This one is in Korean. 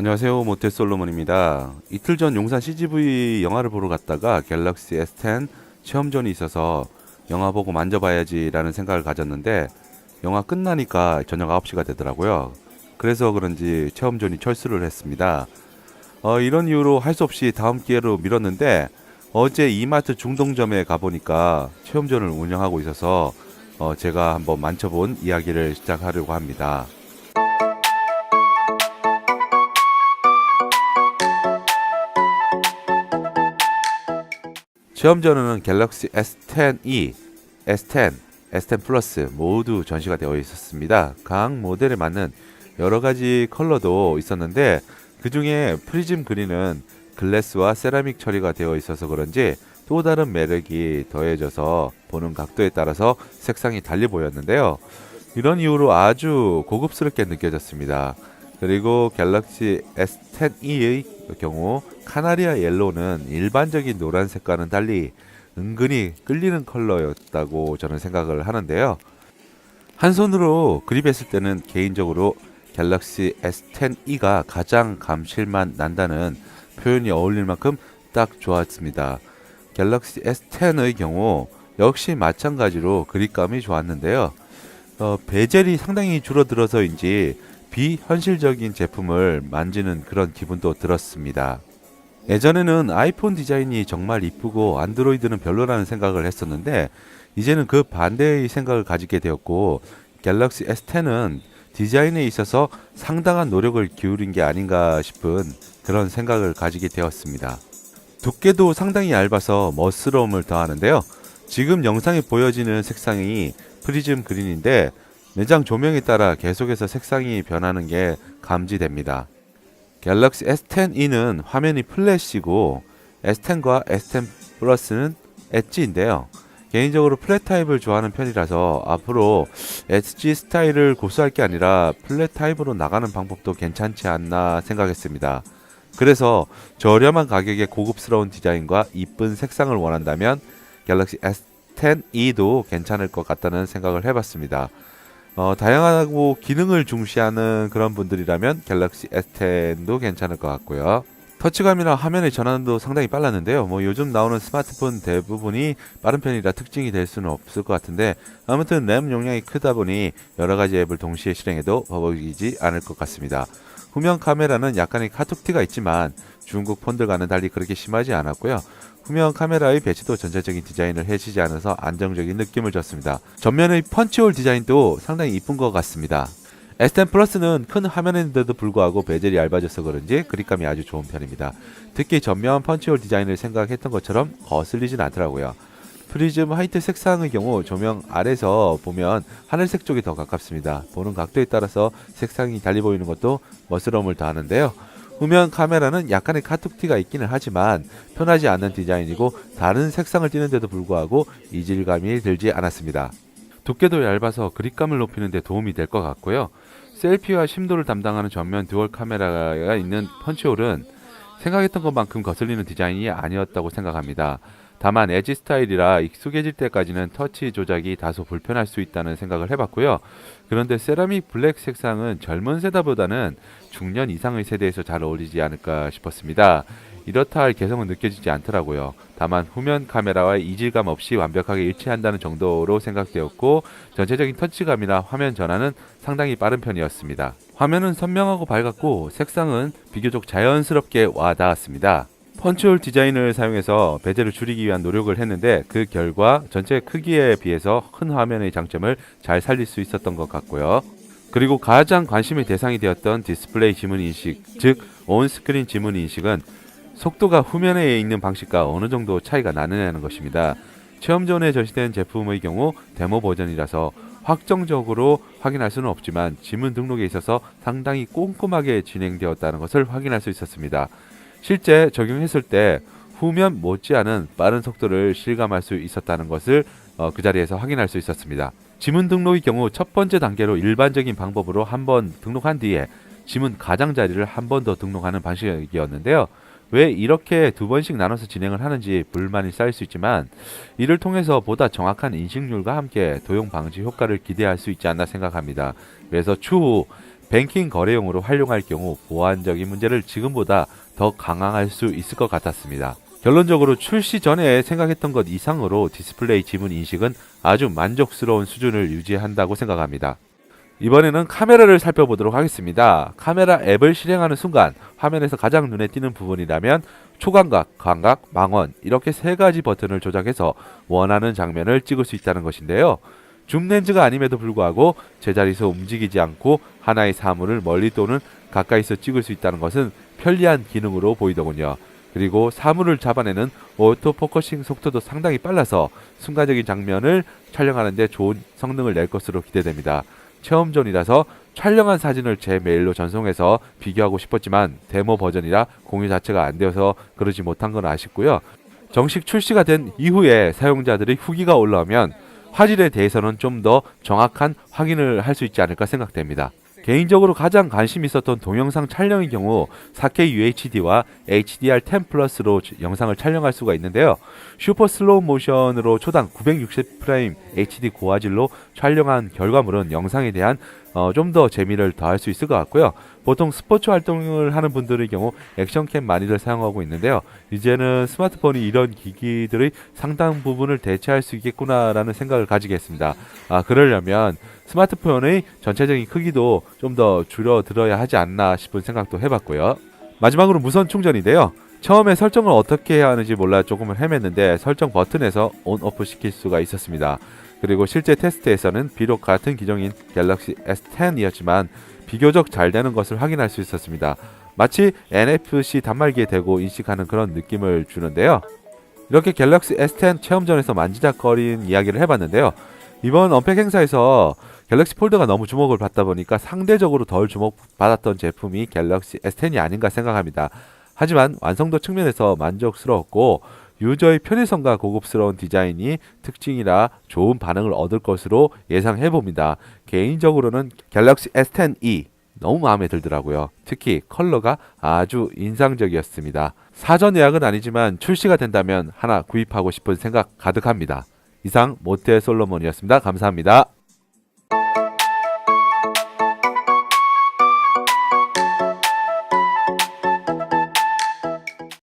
안녕하세요 모태 솔로몬입니다. 이틀 전 용산 CGV 영화를 보러 갔다가 갤럭시 S10 체험존이 있어서 영화 보고 만져봐야지라는 생각을 가졌는데 영화 끝나니까 저녁 9시가 되더라고요. 그래서 그런지 체험존이 철수를 했습니다. 어, 이런 이유로 할 수 없이 다음 기회로 미뤘는데 어제 이마트 중동점에 가보니까 체험존을 운영하고 있어서 어, 제가 한번 만져본 이야기를 시작하려고 합니다. 체험전은 갤럭시 S10e, S10, S10 플러스 모두 전시가 되어 있었습니다. 각 모델에 맞는 여러 가지 컬러도 있었는데 그 중에 프리즘 그린은 글래스와 세라믹 처리가 되어 있어서 그런지 또 다른 매력이 더해져서 보는 각도에 따라서 색상이 달리 보였는데요. 이런 이유로 아주 고급스럽게 느껴졌습니다. 그리고 갤럭시 S10e의 경우 카나리아 옐로우는 일반적인 노란 색과는 달리 은근히 끌리는 컬러였다고 저는 생각을 하는데요. 한 손으로 그립했을 때는 개인적으로 갤럭시 S10e가 가장 감칠맛 난다는 표현이 어울릴 만큼 딱 좋았습니다. 갤럭시 S10의 경우 역시 마찬가지로 그립감이 좋았는데요. 어, 베젤이 상당히 줄어들어서인지 비현실적인 제품을 만지는 그런 기분도 들었습니다. 예전에는 아이폰 디자인이 정말 이쁘고 안드로이드는 별로라는 생각을 했었는데 이제는 그 반대의 생각을 가지게 되었고 갤럭시 S10은 디자인에 있어서 상당한 노력을 기울인 게 아닌가 싶은 그런 생각을 가지게 되었습니다. 두께도 상당히 얇아서 멋스러움을 더하는데요. 지금 영상에 보여지는 색상이 프리즘 그린인데 매장 조명에 따라 계속해서 색상이 변하는 게 감지됩니다. 갤럭시 S10e는 화면이 플래시고 S10과 S10 플러스는 엣지인데요. 개인적으로 플랫 타입을 좋아하는 편이라서 앞으로 엣지 스타일을 고수할 게 아니라 플랫 타입으로 나가는 방법도 괜찮지 않나 생각했습니다. 그래서 저렴한 가격에 고급스러운 디자인과 이쁜 색상을 원한다면 갤럭시 S10e도 괜찮을 것 같다는 생각을 해봤습니다. 어, 다양하고 기능을 중시하는 그런 분들이라면 갤럭시 S10도 괜찮을 것 같고요. 터치감이나 화면의 전환도 상당히 빨랐는데요. 뭐 요즘 나오는 스마트폰 대부분이 빠른 편이라 특징이 될 수는 없을 것 같은데 아무튼 램 용량이 크다 보니 여러 가지 앱을 동시에 실행해도 버벅이지 않을 것 같습니다. 후면 카메라는 약간의 카툭티가 있지만 중국 폰들과는 달리 그렇게 심하지 않았고요. 후면 카메라의 배치도 전체적인 디자인을 해치지 않아서 안정적인 느낌을 줬습니다. 전면의 펀치홀 디자인도 상당히 이쁜 것 같습니다. S10 플러스는 큰 화면인데도 불구하고 베젤이 얇아져서 그런지 그립감이 아주 좋은 편입니다. 특히 전면 펀치홀 디자인을 생각했던 것처럼 거슬리진 않더라고요. 프리즘 화이트 색상의 경우 조명 아래서 보면 하늘색 쪽이 더 가깝습니다. 보는 각도에 따라서 색상이 달리 보이는 것도 멋스러움을 더하는데요. 후면 카메라는 약간의 카툭티가 있기는 하지만 편하지 않는 디자인이고 다른 색상을 띠는데도 불구하고 이질감이 들지 않았습니다. 두께도 얇아서 그립감을 높이는 데 도움이 될 것 같고요. 셀피와 심도를 담당하는 전면 듀얼 카메라가 있는 펀치홀은 생각했던 것만큼 거슬리는 디자인이 아니었다고 생각합니다. 다만 에지 스타일이라 익숙해질 때까지는 터치 조작이 다소 불편할 수 있다는 생각을 해봤고요. 그런데 세라믹 블랙 색상은 젊은 세대보다는 중년 이상의 세대에서 잘 어울리지 않을까 싶었습니다. 이렇다 할 개성은 느껴지지 않더라고요. 다만 후면 카메라와 이질감 없이 완벽하게 일치한다는 정도로 생각되었고 전체적인 터치감이나 화면 전환은 상당히 빠른 편이었습니다. 화면은 선명하고 밝았고 색상은 비교적 자연스럽게 와 닿았습니다. 펀치홀 디자인을 사용해서 베젤을 줄이기 위한 노력을 했는데 그 결과 전체 크기에 비해서 큰 화면의 장점을 잘 살릴 수 있었던 것 같고요. 그리고 가장 관심의 대상이 되었던 디스플레이 지문 인식, 즉 온스크린 지문 인식은 속도가 후면에 있는 방식과 어느 정도 차이가 나느냐는 것입니다. 체험 전에 전시된 제품의 경우 데모 버전이라서 확정적으로 확인할 수는 없지만 지문 등록에 있어서 상당히 꼼꼼하게 진행되었다는 것을 확인할 수 있었습니다. 실제 적용했을 때 후면 못지않은 빠른 속도를 실감할 수 있었다는 것을 어, 그 자리에서 확인할 수 있었습니다. 지문 등록의 경우 첫 번째 단계로 일반적인 방법으로 한 번 등록한 뒤에 지문 가장자리를 한 번 더 등록하는 방식이었는데요. 왜 이렇게 두 번씩 나눠서 진행을 하는지 불만이 쌓일 수 있지만 이를 통해서 보다 정확한 인식률과 함께 도용 방지 효과를 기대할 수 있지 않나 생각합니다. 그래서 추후 뱅킹 거래용으로 활용할 경우 보안적인 문제를 지금보다 더 강화할 수 있을 것 같았습니다. 결론적으로 출시 전에 생각했던 것 이상으로 디스플레이 지문 인식은 아주 만족스러운 수준을 유지한다고 생각합니다. 이번에는 카메라를 살펴보도록 하겠습니다. 카메라 앱을 실행하는 순간 화면에서 가장 눈에 띄는 부분이라면 초광각, 광각, 망원 이렇게 세 가지 버튼을 조작해서 원하는 장면을 찍을 수 있다는 것인데요. 줌 렌즈가 아님에도 불구하고 제자리에서 움직이지 않고 하나의 사물을 멀리 또는 가까이서 찍을 수 있다는 것은 편리한 기능으로 보이더군요. 그리고 사물을 잡아내는 오토 포커싱 속도도 상당히 빨라서 순간적인 장면을 촬영하는데 좋은 성능을 낼 것으로 기대됩니다. 체험존이라서 촬영한 사진을 제 메일로 전송해서 비교하고 싶었지만 데모 버전이라 공유 자체가 안 되어서 그러지 못한 건 아쉽고요. 정식 출시가 된 이후에 사용자들의 후기가 올라오면 화질에 대해서는 좀 더 정확한 확인을 할 수 있지 않을까 생각됩니다. 개인적으로 가장 관심 있었던 동영상 촬영의 경우 4K UHD와 HDR10 플러스로 영상을 촬영할 수가 있는데요. 슈퍼 슬로우 모션으로 초당 960프레임 HD 고화질로 촬영한 결과물은 영상에 대한 어, 좀 더 재미를 더할 수 있을 것 같고요. 보통 스포츠 활동을 하는 분들의 경우 액션캠 많이들 사용하고 있는데요. 이제는 스마트폰이 이런 기기들의 상당 부분을 대체할 수 있겠구나라는 생각을 가지게 했습니다. 아, 그러려면 스마트폰의 전체적인 크기도 좀 더 줄여들어야 하지 않나 싶은 생각도 해봤고요. 마지막으로 무선 충전인데요. 처음에 설정을 어떻게 해야 하는지 몰라 조금은 헤맸는데 설정 버튼에서 온 오프 시킬 수가 있었습니다. 그리고 실제 테스트에서는 비록 같은 기종인 갤럭시 S10이었지만 비교적 잘 되는 것을 확인할 수 있었습니다. 마치 NFC 단말기에 대고 인식하는 그런 느낌을 주는데요. 이렇게 갤럭시 S10 체험전에서 만지작거린 이야기를 해봤는데요. 이번 언팩 행사에서 갤럭시 폴드가 너무 주목을 받다 보니까 상대적으로 덜 주목받았던 제품이 갤럭시 S10이 아닌가 생각합니다. 하지만 완성도 측면에서 만족스러웠고 유저의 편의성과 고급스러운 디자인이 특징이라 좋은 반응을 얻을 것으로 예상해 봅니다. 개인적으로는 갤럭시 S10e 너무 마음에 들더라고요. 특히 컬러가 아주 인상적이었습니다. 사전 예약은 아니지만 출시가 된다면 하나 구입하고 싶은 생각 가득합니다. 이상 모태 솔로몬이었습니다. 감사합니다.